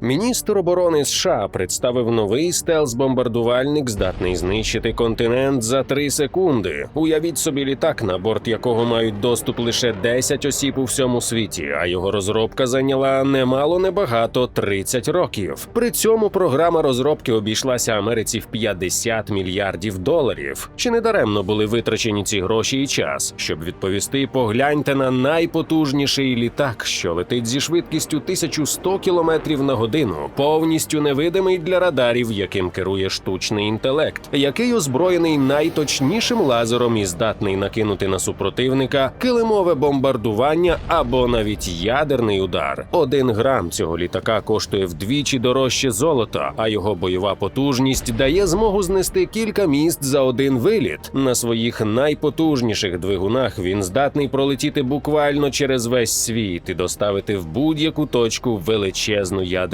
Міністр оборони США представив новий стелс-бомбардувальник, здатний знищити континент за 3 секунди. Уявіть собі літак, на борт якого мають доступ лише 10 осіб у всьому світі, а його розробка зайняла немало небагато 30 років. При цьому програма розробки обійшлася Америці в 50 мільярдів доларів. Чи не даремно були витрачені ці гроші і час? Щоб відповісти, погляньте на найпотужніший літак, що летить зі швидкістю 1100 км на годину, повністю невидимий для радарів, яким керує штучний інтелект, який озброєний найточнішим лазером і здатний накинути на супротивника килимове бомбардування або навіть ядерний удар. Один грам цього літака коштує вдвічі дорожче золота, а його бойова потужність дає змогу знести кілька міст за один виліт. На своїх найпотужніших двигунах він здатний пролетіти буквально через весь світ і доставити в будь-яку точку величезну ядерну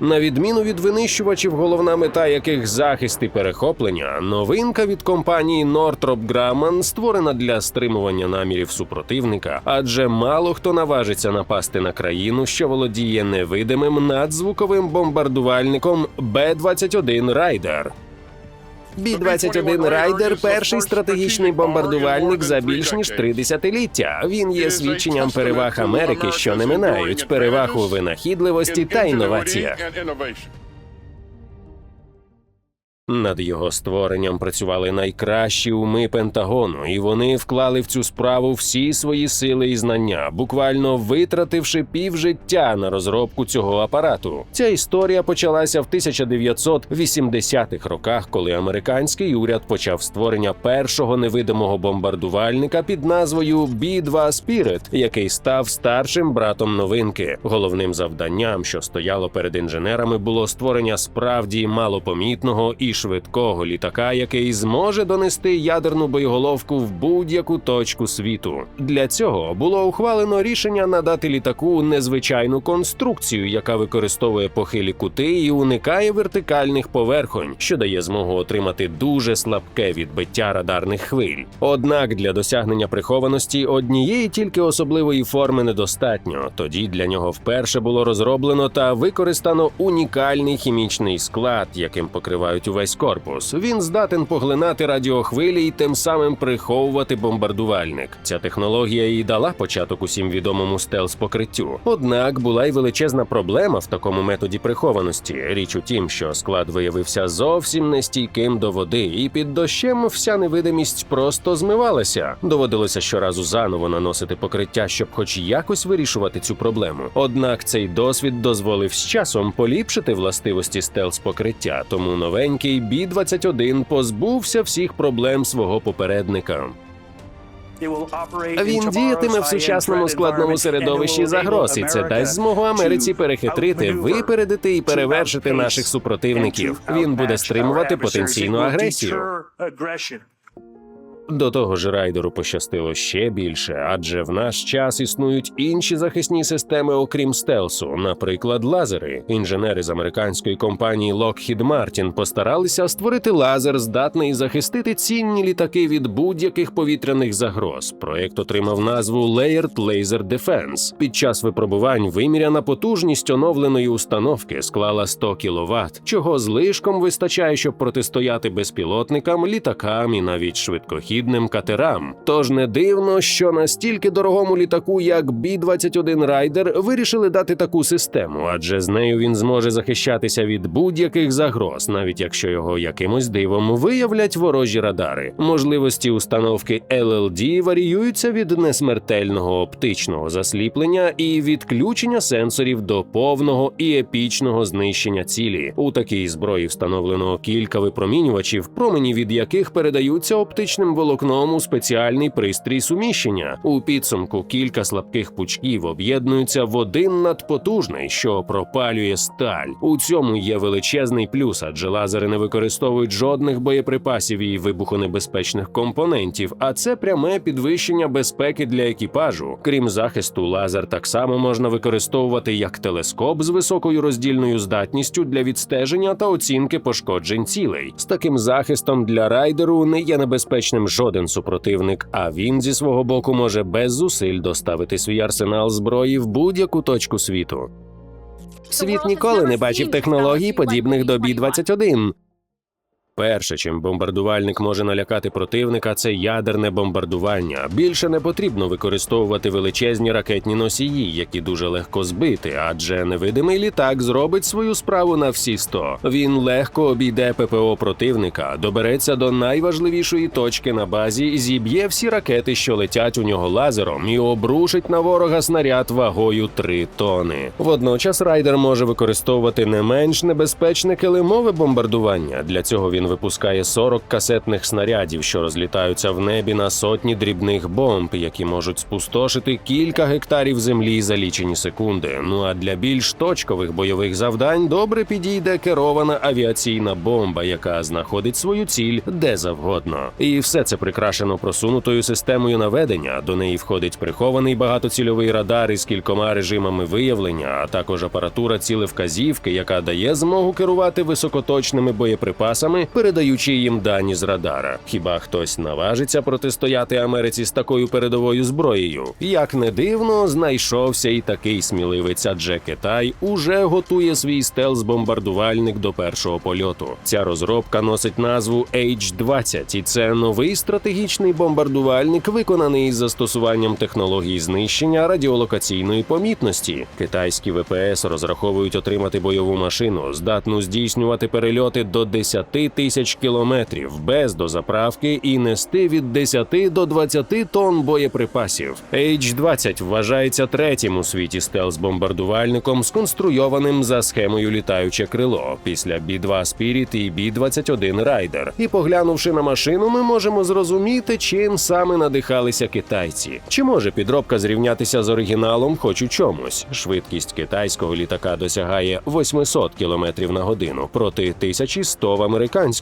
На відміну від винищувачів, головна мета яких захист і перехоплення, новинка від компанії Northrop Grumman створена для стримування намірів супротивника, адже мало хто наважиться напасти на країну, що володіє невидимим надзвуковим бомбардувальником Б-21 Райдер. Бі-21 Райдер перший стратегічний бомбардувальник за більш ніж три десятиліття. Він є свідченням переваг Америки, що не минають, переваг у винахідливості та інноваціях. Над його створенням працювали найкращі уми Пентагону, і вони вклали в цю справу всі свої сили і знання, буквально витративши півжиття на розробку цього апарату. Ця історія почалася в 1980-х роках, коли американський уряд почав створення першого невидимого бомбардувальника під назвою B-2 Spirit, який став старшим братом новинки. Головним завданням, що стояло перед інженерами, було створення справді малопомітного і швидкого літака, який зможе донести ядерну боєголовку в будь-яку точку світу. Для цього було ухвалено рішення надати літаку незвичайну конструкцію, яка використовує похилі кути і уникає вертикальних поверхонь, що дає змогу отримати дуже слабке відбиття радарних хвиль. Однак для досягнення прихованості однієї тільки особливої форми недостатньо. Тоді для нього вперше було розроблено та використано унікальний хімічний склад, яким покривають увесь корпус. Він здатен поглинати радіохвилі і тим самим приховувати бомбардувальник. Ця технологія і дала початок усім відомому стелс покриттю. Однак була й величезна проблема в такому методі прихованості. Річ у тім, що склад виявився зовсім нестійким до води, і під дощем вся невидимість просто змивалася. Доводилося щоразу заново наносити покриття, щоб хоч якось вирішувати цю проблему. Однак цей досвід дозволив з часом поліпшити властивості стелс покриття, тому новенький B-21 позбувся всіх проблем свого попередника. Він діятиме в сучасному складному середовищі загроз, і це дасть змогу Америці перехитрити, випередити і перевершити наших супротивників. Він буде стримувати потенційну агресію. До того ж, райдеру пощастило ще більше, адже в наш час існують інші захисні системи, окрім стелсу, наприклад, лазери. Інженери з американської компанії Lockheed Martin постаралися створити лазер, здатний захистити цінні літаки від будь-яких повітряних загроз. Проект отримав назву Layered Laser Defense. Під час випробувань виміряна потужність оновленої установки склала 100 кВт, чого злишком вистачає, щоб протистояти безпілотникам, літакам і навіть швидкохідним катерам. Тож не дивно, що настільки дорогому літаку, як B-21 Райдер, вирішили дати таку систему, адже з нею він зможе захищатися від будь-яких загроз, навіть якщо його якимось дивом виявлять ворожі радари. Можливості установки LLD варіюються від несмертельного оптичного засліплення і відключення сенсорів до повного і епічного знищення цілі. У такій зброї встановлено кілька випромінювачів, промені від яких передаються оптичним волокнам волокном у спеціальний пристрій суміщення. У підсумку кілька слабких пучків об'єднуються в один надпотужний, що пропалює сталь. У цьому є величезний плюс, адже лазери не використовують жодних боєприпасів і вибухонебезпечних компонентів, а це пряме підвищення безпеки для екіпажу. Крім захисту, лазер так само можна використовувати як телескоп з високою роздільною здатністю для відстеження та оцінки пошкоджень цілей. З таким захистом для райдеру не є небезпечним жоден супротивник, а він зі свого боку може без зусиль доставити свій арсенал зброї в будь-яку точку світу. Світ ніколи не бачив технологій, подібних до Бі 21 Перше, чим бомбардувальник може налякати противника, це ядерне бомбардування. Більше не потрібно використовувати величезні ракетні носії, які дуже легко збити, адже невидимий літак зробить свою справу на всі 100. Він легко обійде ППО противника, добереться до найважливішої точки на базі, зіб'є всі ракети, що летять у нього лазером, і обрушить на ворога снаряд вагою 3 тони. Водночас райдер може використовувати не менш небезпечне килимове бомбардування. Для цього він випускає 40 касетних снарядів, що розлітаються в небі на сотні дрібних бомб, які можуть спустошити кілька гектарів землі за лічені секунди. Ну а для більш точкових бойових завдань добре підійде керована авіаційна бомба, яка знаходить свою ціль де завгодно. І все це прикрашено просунутою системою наведення. До неї входить прихований багатоцільовий радар із кількома режимами виявлення, а також апаратура цілевказівки, яка дає змогу керувати високоточними боєприпасами, передаючи їм дані з радара. Хіба хтось наважиться протистояти Америці з такою передовою зброєю? Як не дивно, знайшовся і такий сміливець, адже Китай уже готує свій стелс-бомбардувальник до першого польоту. Ця розробка носить назву H-20, і це новий стратегічний бомбардувальник, виконаний із застосуванням технологій знищення радіолокаційної помітності. Китайські ВПС розраховують отримати бойову машину, здатну здійснювати перельоти до 10 тисяч кілометрів без дозаправки і нести від 10 до 20 тонн боєприпасів. H-20 вважається третім у світі стелс-бомбардувальником, сконструйованим за схемою літаюче крило після B-2 Spirit і B-21 Raider. І поглянувши на машину, ми можемо зрозуміти, чим саме надихалися китайці. Чи може підробка зрівнятися з оригіналом, хоч у чомусь? Швидкість китайського літака досягає 800 км на годину проти 1100 в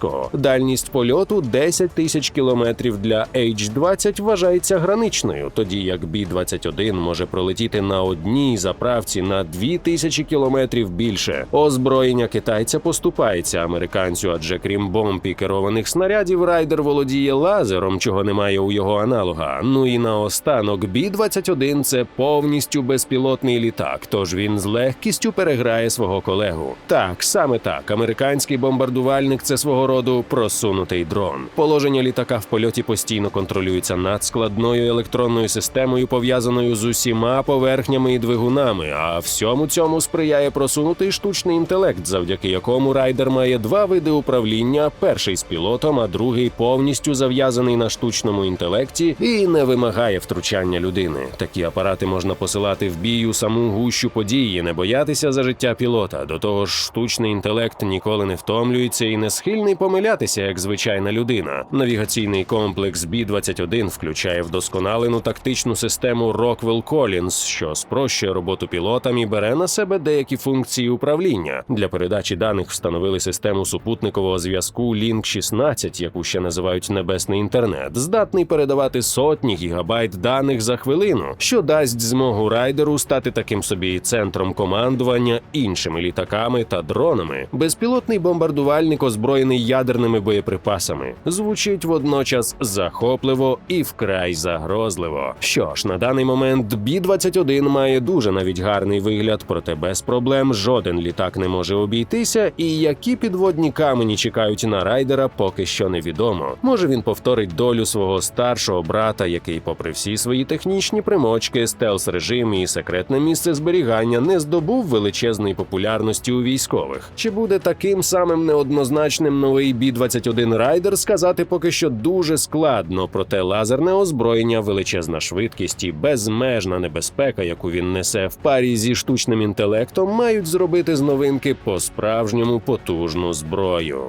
американського. Дальність польоту 10 тисяч кілометрів для H-20 вважається граничною, тоді як B-21 може пролетіти на одній заправці на 2 тисячі кілометрів більше. Озброєння китайця поступається американцю, адже крім бомб і керованих снарядів, райдер володіє лазером, чого немає у його аналога. Ну і наостанок B-21 – це повністю безпілотний літак, тож він з легкістю переграє свого колегу. Так, саме так, американський бомбардувальник це свого роду просунутий дрон. Положення літака в польоті постійно контролюється надскладною електронною системою, пов'язаною з усіма поверхнями і двигунами. А всьому цьому сприяє просунутий штучний інтелект, завдяки якому райдер має два види управління: перший з пілотом, а другий повністю зав'язаний на штучному інтелекті і не вимагає втручання людини. Такі апарати можна посилати в бій у саму гущу події, не боятися за життя пілота. До того ж, штучний інтелект ніколи не втомлюється і не схильний помилятися як звичайна людина. Навігаційний комплекс B-21 включає вдосконалену тактичну систему Rockwell Collins, що спрощує роботу пілотам і бере на себе деякі функції управління. Для передачі даних встановили систему супутникового зв'язку Link 16, яку ще називають небесний інтернет, здатний передавати сотні гігабайт даних за хвилину, що дасть змогу райдеру стати таким собі центром командування іншими літаками та дронами. Безпілотний бомбардувальник озброєний ядерними боєприпасами. Звучить водночас захопливо і вкрай загрозливо. Що ж, на даний момент Бі-21 має дуже навіть гарний вигляд, проте без проблем жоден літак не може обійтися. І які підводні камені чекають на райдера, поки що невідомо. Може він повторить долю свого старшого брата, який, попри всі свої технічні примочки, стелс режим і секретне місце зберігання, не здобув величезної популярності у військових. Чи буде таким самим неоднозначним новий Бі-21 Райдер, сказати поки що дуже складно, проте лазерне озброєння, величезна швидкість і безмежна небезпека, яку він несе в парі зі штучним інтелектом, мають зробити з новинки по-справжньому потужну зброю.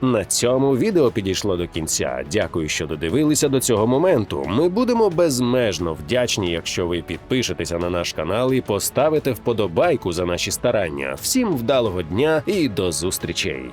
На цьому відео підійшло до кінця. Дякую, що додивилися до цього моменту. Ми будемо безмежно вдячні, якщо ви підпишетеся на наш канал і поставите вподобайку за наші старання. Всім вдалого дня і до зустрічей!